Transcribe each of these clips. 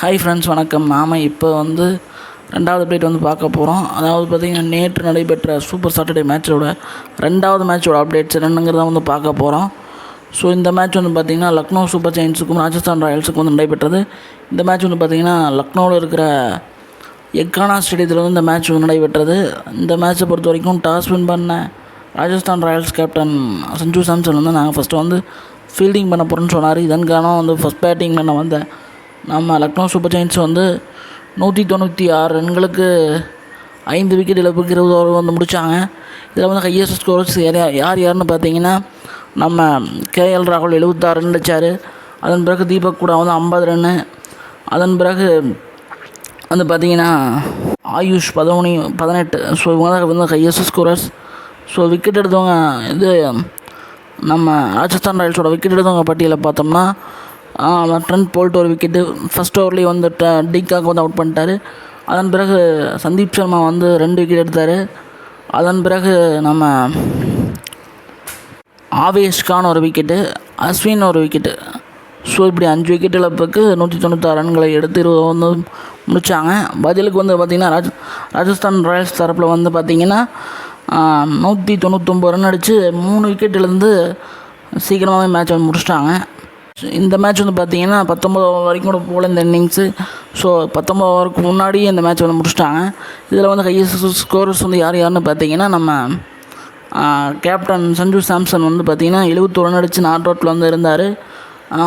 Hi friends வணக்கம். நாம் இப்போ வந்து ரெண்டாவது அப்டேட் வந்து பார்க்க போகிறோம் அதாவது பார்த்திங்கன்னா நேற்று நடைபெற்ற சூப்பர் சாட்டர்டே மேட்சோட ரெண்டாவது மேட்சோட அப்டேட்ஸ் என்னங்கிறத வந்து பார்க்க போகிறோம் ஸோ இந்த மேட்ச் வந்து பார்த்திங்கன்னா லக்னோ சூப்பர் ஜெயின்ஸுக்கும் ராஜஸ்தான் ராயல்ஸுக்கும் வந்து நடைபெற்றது. இந்த மேட்ச் வந்து பார்த்திங்கன்னா லக்னோவில் இருக்கிற எக்கானா ஸ்டேடியத்தில் வந்து இந்த மேட்ச் வந்து நடைபெற்றது. இந்த மேட்ச்சை பொறுத்த வரைக்கும் டாஸ் வின் பண்ண ராஜஸ்தான் ராயல்ஸ் கேப்டன் சஞ்சு சாம்சன் வந்து நாங்கள் ஃபஸ்ட்டு வந்து ஃபீல்டிங் பண்ண போகிறோன்னு சொன்னார். இதன் காரணம் வந்து ஃபஸ்ட் பேட்டிங் பண்ண வந்த நம்ம லக்னோ சூப்பர் ஜெயின்ஸ் வந்து நூற்றி தொண்ணூற்றி ஆறு ரன்களுக்கு ஐந்து விக்கெட் இழப்புக்கு இருபது ஓவர் வந்து முடித்தாங்க இதில் வந்து ஹையஸ்ட் ஸ்கோர்ஸ் யார் யார் யாருன்னு பார்த்தீங்கன்னா நம்ம கேஎல் ராகுல் எழுபத்தாறு ரன் அடித்தார் அதன் பிறகு தீபக் கூட வந்து ஐம்பது ரன்னு அதன் பிறகு வந்து பார்த்தீங்கன்னா ஆயுஷ் பதினொன்று பதினெட்டு. ஸோ இவங்க தான் வந்து ஹையஸ்ட் ஸ்கோரர்ஸ் ஸோ விக்கெட் எடுத்தவங்க இது நம்ம ராஜஸ்தான் ராயல்ஸோட விக்கெட் எடுத்தவங்க பட்டியலை பார்த்தோம்னா ட்ரெண்ட் போல்ட் ஒரு விக்கெட்டு ஃபஸ்ட் ஓவர்லேயே வந்து டிக்காக வந்து அவுட் பண்ணிட்டார். அதன் பிறகு சந்தீப் சர்மா வந்து ரெண்டு விக்கெட் எடுத்தார். அதன் பிறகு நம்ம ஆவேஷ்கான் ஒரு விக்கெட்டு அஸ்வின் ஒரு விக்கெட்டு ஸோ இப்படி அஞ்சு விக்கெட் இழப்புக்கு நூற்றி தொண்ணூத்தாறு ரன்களை எடுத்து இருபது வந்து முடித்தாங்க பதிலுக்கு வந்து பார்த்திங்கன்னா ராஜ் ராஜஸ்தான் ராயல்ஸ் தரப்பில் வந்து பார்த்திங்கன்னா நூற்றி தொண்ணூத்தொம்பது ரன் அடித்து மூணு விக்கெட் இழந்து சீக்கிரமாகவே மேட்ச் வந்து முடிச்சிட்டாங்க. இந்த மேட்ச் வந்து பார்த்திங்கன்னா பத்தொம்பது ஓவர் வரைக்கும் கூட போகல இந்த இன்னிங்ஸு ஸோ பத்தொம்பது ஓவருக்கு முன்னாடியே இந்த மேட்ச் வந்து முடிச்சிட்டாங்க. இதில் வந்து ஹையஸ்ட் ஸ்கோரர்ஸ் வந்து யார் யாருன்னு பார்த்தீங்கன்னா நம்ம கேப்டன் சஞ்சு சாம்சன் வந்து பார்த்திங்கன்னா எழுபத்தொரு ரன் அடித்து நாட் அவுட்டில் வந்து இருந்தார்.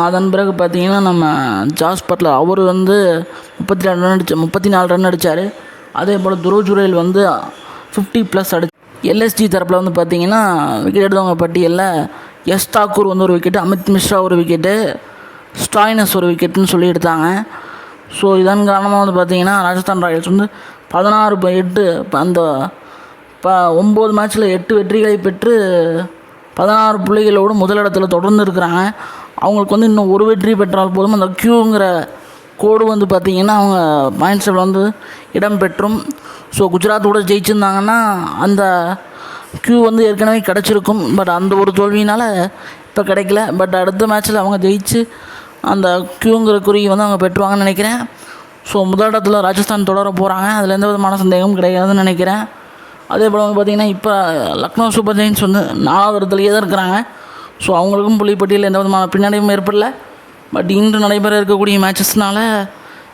அதன் பிறகு பார்த்தீங்கன்னா நம்ம ஜாஸ் பட்லர் அவர் வந்து முப்பத்தி ரெண்டு ரன் அடிச்சு முப்பத்தி நாலு ரன் அடித்தார் அதே போல் துருவ் ஜுரேல் வந்து ஃபிஃப்டி ப்ளஸ் அடி எல்எஸ்டி தரப்பில் வந்து பார்த்தீங்கன்னா விக்கெட் எடுத்தவங்க பட்டியலில் எஸ் தாக்கூர் வந்து ஒரு விக்கெட்டு அமித் மிஸ்ரா ஒரு விக்கெட்டு ஸ்டாய்னஸ் ஒரு விக்கெட்டுன்னு சொல்லி எடுத்தாங்க. ஸோ இதன் காரணமாக வந்து பார்த்தீங்கன்னா ராஜஸ்தான் ராயல்ஸ் வந்து பதினாறு எட்டு இப்போ அந்த இப்போ ஒம்பது மேட்ச்சில் எட்டு வெற்றிகளை பெற்று பதினாறு புள்ளிகளோடு முதலிடத்தில் தொடர்ந்து இருக்கிறாங்க. அவங்களுக்கு வந்து இன்னும் ஒரு வெற்றி பெற்றால் போதும். அந்த க்யூங்கிற கோடு வந்து பார்த்திங்கன்னா அவங்க பாயிண்ட்ஸில் வந்து இடம் பெற்றும். ஸோ குஜராத் கூட ஜெயிச்சிருந்தாங்கன்னா அந்த க்யூ வந்து ஏற்கனவே கிடச்சிருக்கும் பட் அந்த ஒரு தோல்வியினால் இப்போ கிடைக்கல. பட் அடுத்த மேட்ச்சில் அவங்க ஜெயிச்சு அந்த க்யூங்கிற குறி வந்து அவங்க பெற்றுவாங்கன்னு நினைக்கிறேன். ஸோ முதலிடத்தில் ராஜஸ்தான் தொடர போகிறாங்க அதில் எந்த விதமான சந்தேகமும் கிடையாதுன்னு நினைக்கிறேன். அதே போல் வந்து பார்த்திங்கன்னா இப்போ லக்னோ சூப்பர் ஜெயின்ஸ் வந்து நாலாவது இடத்துலையே தான் இருக்கிறாங்க ஸோ அவங்களுக்கும் புள்ளிப்பட்டியில் எந்த விதமான பின்னடைவும் ஏற்படல. பட் இன்று நடைபெற இருக்கக்கூடிய மேட்சஸ்னால்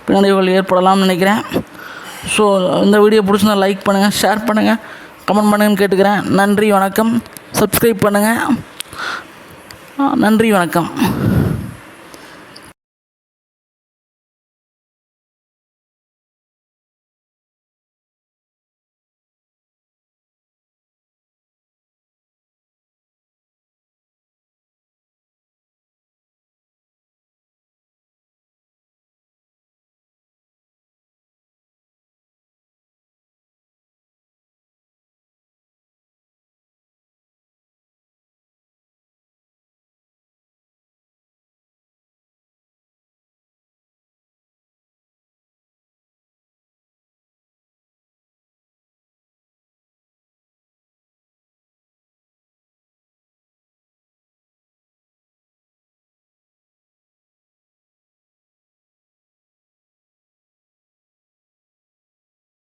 பின்னடைவுகள் ஏற்படலாம்னு நினைக்கிறேன். ஸோ இந்த வீடியோ பிடிச்சிருந்தா லைக் பண்ணுங்கள் ஷேர் பண்ணுங்கள் கமெண்ட் பண்ணுங்கன்னு கேட்டுக்கிறேன். நன்றி வணக்கம். சப்ஸ்கிரைப் பண்ணுங்கள் நன்றி வணக்கம்.